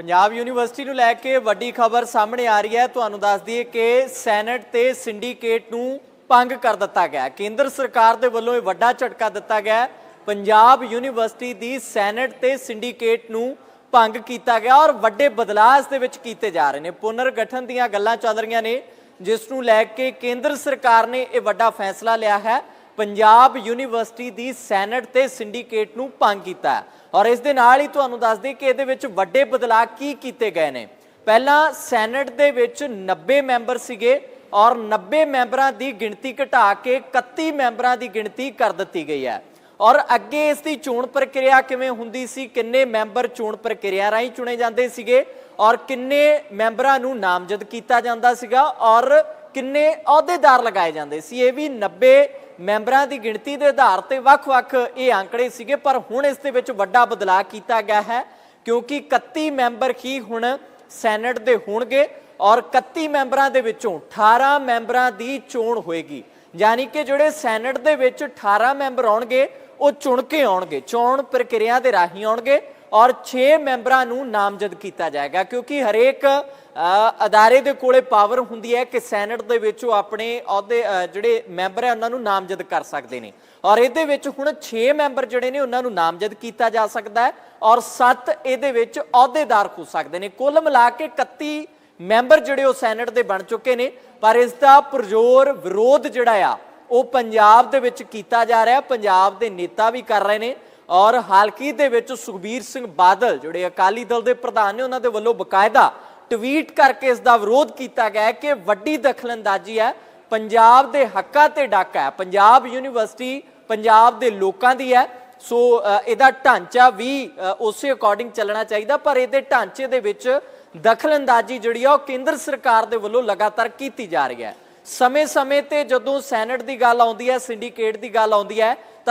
Punjab university ਨੂੰ ਲੈ ਕੇ ਵੱਡੀ ਖਬਰ ਸਾਹਮਣੇ ਆ ਰਹੀ ਹੈ। ਤੁਹਾਨੂੰ ਦੱਸ ਦਈਏ ਕਿ ਸੈਨੇਟ ਤੇ ਸਿੰਡੀਕੇਟ ਨੂੰ ਭੰਗ ਕਰ ਦਿੱਤਾ ਗਿਆ ਕੇਂਦਰ ਸਰਕਾਰ ਦੇ ਵੱਲੋਂ ਇਹ ਵੱਡਾ ਝਟਕਾ ਦਿੱਤਾ ਗਿਆ ਪੰਜਾਬ ਯੂਨੀਵਰਸਿਟੀ ਦੀ ਸੈਨੇਟ ਤੇ ਸਿੰਡੀਕੇਟ ਨੂੰ ਭੰਗ ਕੀਤਾ ਗਿਆ ਔਰ ਵੱਡੇ ਬਦਲਾਅ ਇਸ ਦੇ ਵਿੱਚ ਕੀਤੇ ਜਾ ਰਹੇ ਨੇ। ਪੁਨਰ ਗਠਨ ਦੀਆਂ ਗੱਲਾਂ ਚੱਲ ਰਹੀਆਂ ਨੇ, ਜਿਸ ਨੂੰ ਲੈ ਕੇ ਕੇਂਦਰ ਸਰਕਾਰ ਨੇ ਇਹ ਵੱਡਾ ਫੈਸਲਾ ਲਿਆ ਹੈ। ਪੰਜਾਬ ਯੂਨੀਵਰਸਿਟੀ ਦੀ ਸੈਨੇਟ ਤੇ ਸਿੰਡੀਕੇਟ ਨੂੰ ਭੰਗ ਕੀਤਾ ਹੈ। ਔਰ ਇਸ ਦੇ ਨਾਲ ਹੀ ਤੁਹਾਨੂੰ ਦੱਸ ਦਈਏ ਕਿ ਇਹਦੇ ਵਿੱਚ ਵੱਡੇ ਬਦਲਾਅ ਕੀ ਕੀਤੇ ਗਏ ਨੇ। ਪਹਿਲਾਂ ਸੈਨੇਟ ਦੇ ਵਿੱਚ 90 ਮੈਂਬਰ ਸੀਗੇ ਔਰ 90 ਮੈਂਬਰਾਂ ਦੀ ਗਿਣਤੀ ਘਟਾ ਕੇ 31 ਮੈਂਬਰਾਂ ਦੀ ਗਿਣਤੀ ਕਰ ਦਿੱਤੀ ਗਈ ਹੈ। ਔਰ ਅੱਗੇ ਇਸ ਦੀ ਚੋਣ ਪ੍ਰਕਿਰਿਆ ਕਿਵੇਂ ਹੁੰਦੀ ਸੀ, ਕਿੰਨੇ ਮੈਂਬਰ ਚੋਣ ਪ੍ਰਕਿਰਿਆ ਰਾਹੀਂ ਚੁਣੇ ਜਾਂਦੇ ਸੀਗੇ ਔਰ ਕਿੰਨੇ ਮੈਂਬਰਾਂ ਨੂੰ ਨਾਮਜ਼ਦ ਕੀਤਾ ਜਾਂਦਾ ਸੀਗਾ ਔਰ ਕਿੰਨੇ ਅਹੁਦੇਦਾਰ ਲਗਾਏ ਜਾਂਦੇ ਸੀ? ਇਹ ਵੀ 90 ਮੈਂਬਰਾਂ ਦੀ ਗਿਣਤੀ ਦੇ ਆਧਾਰ ਤੇ ਵੱਖ-ਵੱਖ ਇਹ ਅੰਕੜੇ ਸੀਗੇ, ਪਰ ਹੁਣ ਇਸ ਦੇ ਵਿੱਚ ਵੱਡਾ ਬਦਲਾਅ ਕੀਤਾ ਗਿਆ ਹੈ, ਕਿਉਂਕਿ 31 ਮੈਂਬਰ ਹੀ ਹੁਣ ਸੈਨੇਟ ਦੇ ਹੋਣਗੇ ਔਰ 31 ਮੈਂਬਰਾਂ ਦੇ ਵਿੱਚੋਂ 18 ਮੈਂਬਰਾਂ ਦੀ ਚੋਣ ਹੋਏਗੀ। ਯਾਨੀ ਕਿ ਜਿਹੜੇ ਸੈਨੇਟ ਦੇ ਵਿੱਚ 18 ਮੈਂਬਰ ਆਉਣਗੇ ਉਹ ਚੁਣ ਕੇ ਆਉਣਗੇ, ਚੋਣ ਪ੍ਰਕਿਰਿਆ ਦੇ ਰਾਹੀਂ ਆਉਣਗੇ ਔਰ 6 ਮੈਂਬਰਾਂ ਨੂੰ ਨਾਮਜ਼ਦ ਕੀਤਾ ਜਾਏਗਾ ਕਿਉਂਕਿ ਹਰੇਕ ਅਦਾਰੇ ਦੇ ਕੋਲੇ ਪਾਵਰ ਹੁੰਦੀ ਹੈ ਕਿ ਸੈਨੇਟ ਦੇ ਵਿੱਚ ਉਹ ਆਪਣੇ ਅਹੁਦੇ ਜਿਹੜੇ ਮੈਂਬਰ ਹੈ ਉਹਨਾਂ ਨੂੰ ਨਾਮਜ਼ਦ ਕਰ ਸਕਦੇ ਨੇ। ਔਰ ਇਹਦੇ ਵਿੱਚ ਹੁਣ 6 ਮੈਂਬਰ ਜਿਹੜੇ ਨੇ ਉਹਨਾਂ ਨੂੰ ਨਾਮਜ਼ਦ ਕੀਤਾ ਜਾ ਸਕਦਾ ਹੈ ਔਰ 7 ਇਹਦੇ ਵਿੱਚ ਅਹੁਦੇਦਾਰ ਹੋ ਸਕਦੇ ਨੇ। ਕੁੱਲ ਮਿਲਾ ਕੇ 31 ਮੈਂਬਰ ਜਿਹੜੇ ਉਹ ਸੈਨੇਟ ਦੇ ਬਣ ਚੁੱਕੇ ਨੇ, ਪਰ ਇਸ ਦਾ ਪ੍ਰਜੋਰ ਵਿਰੋਧ ਜਿਹੜਾ ਆ ਉਹ ਪੰਜਾਬ ਦੇ ਵਿੱਚ ਕੀਤਾ ਜਾ ਰਿਹਾ ਪੰਜਾਬ ਦੇ ਨੇਤਾ ਵੀ ਕਰ ਰਹੇ ਨੇ ਔਰ ਹਾਲਕੀ ਦੇ ਵਿੱਚ ਸੁਖਬੀਰ ਸਿੰਘ ਬਾਦਲ, ਜਿਹੜੇ ਅਕਾਲੀ ਦਲ ਦੇ ਪ੍ਰਧਾਨ ਨੇ, ਉਹਨਾਂ ਦੇ ਵੱਲੋਂ ਬਕਾਇਦਾ ਟਵੀਟ ਕਰਕੇ ਇਸ ਦਾ ਵਿਰੋਧ ਕੀਤਾ ਗਿਆ ਹੈ ਕਿ ਵੱਡੀ ਦਖਲਅੰਦਾਜ਼ੀ ਹੈ। ਪੰਜਾਬ ਦੇ ਹੱਕਾਂ ਤੇ ਡਾਕਾ ਹੈ। ਪੰਜਾਬ ਯੂਨੀਵਰਸਿਟੀ ਪੰਜਾਬ ਦੇ ਲੋਕਾਂ ਦੀ ਹੈ। ਸੋ ਇਹਦਾ ਢਾਂਚਾ ਵੀ ਉਸੇ ਅਕੋਰਡਿੰਗ ਚੱਲਣਾ ਚਾਹੀਦਾ, ਪਰ ਇਹਦੇ ਢਾਂਚੇ ਦੇ ਵਿੱਚ ਦਖਲਅੰਦਾਜ਼ੀ ਜਿਹੜੀ ਆ, ਉਹ ਕੇਂਦਰ ਸਰਕਾਰ ਦੇ ਵੱਲੋਂ ਲਗਾਤਾਰ ਕੀਤੀ ਜਾ ਰਹੀ ਹੈ। ਸਮੇਂ-ਸਮੇਂ ਤੇ ਜਦੋਂ ਸੈਨੇਟ ਦੀ ਗੱਲ ਆਉਂਦੀ ਹੈ ਸਿੰਡੀਕੇਟ ਦੀ ਗੱਲ ਆਉਂਦੀ ਹੈ ਤਾਂ